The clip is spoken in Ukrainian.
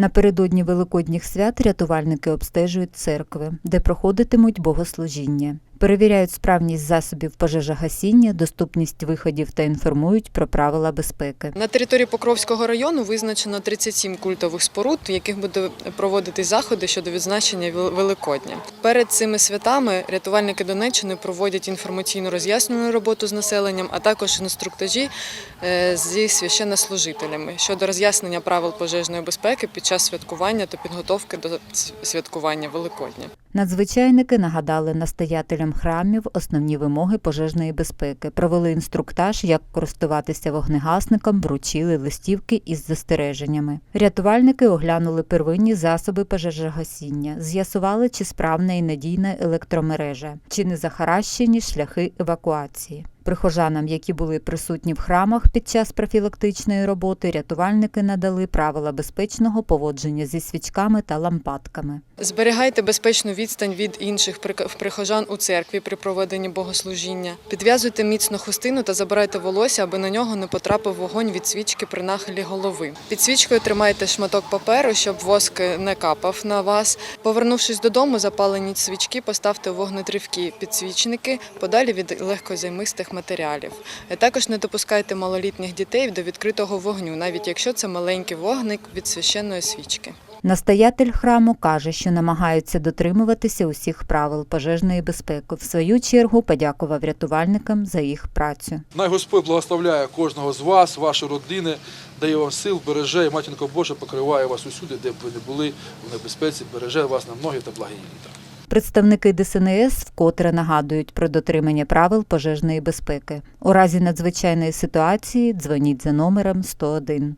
Напередодні великодніх свят рятувальники обстежують церкви, де проходитимуть богослужіння. Перевіряють справність засобів пожежогасіння, доступність виходів та інформують про правила безпеки. На території Покровського району визначено 37 культових споруд, в яких буде проводити заходи щодо відзначення Вел- Великодня. Перед цими святами рятувальники Донеччини проводять інформаційну роз'яснювальну роботу з населенням, а також інструктажі е, зі священнослужителями щодо роз'яснення правил пожежної безпеки під час святкування та підготовки до святкування Великодня. Надзвичайники нагадали настоятелям храмів основні вимоги пожежної безпеки, провели інструктаж, як користуватися вогнегасником, вручили листівки із застереженнями. Рятувальники оглянули первинні засоби пожежогасіння, з'ясували, чи справна і надійна електромережа, чи не захаращені шляхи евакуації. Прихожанам, які були присутні в храмах під час профілактичної роботи, рятувальники надали правила безпечного поводження зі свічками та лампадками. Зберігайте безпечну відстань від інших прихожан у церкві при проведенні богослужіння. Підв'язуйте міцно хустину та забирайте волосся, аби на нього не потрапив вогонь від свічки при нахилі голови. Під свічкою тримайте шматок паперу, щоб воск не капав на вас. Повернувшись додому, запалені свічки поставте вогнетривкі підсвічники подалі від легкозаймистих матеріалів. Е, Також не допускайте малолітніх дітей до відкритого вогню, навіть якщо це маленький вогник від священної свічки. Настоятель храму каже, що намагаються дотримуватися усіх правил пожежної безпеки. В свою чергу подякував рятувальникам за їх працю. Най Господь благословляє кожного з вас, ваші родини, дає вам сил, береже, і матінко Божа покриває вас усюди, де б ви не були в небезпеці, береже вас на многі та благі літа. Представники ДСНС вкотре нагадують про дотримання правил пожежної безпеки. У разі надзвичайної ситуації дзвоніть за номером 101.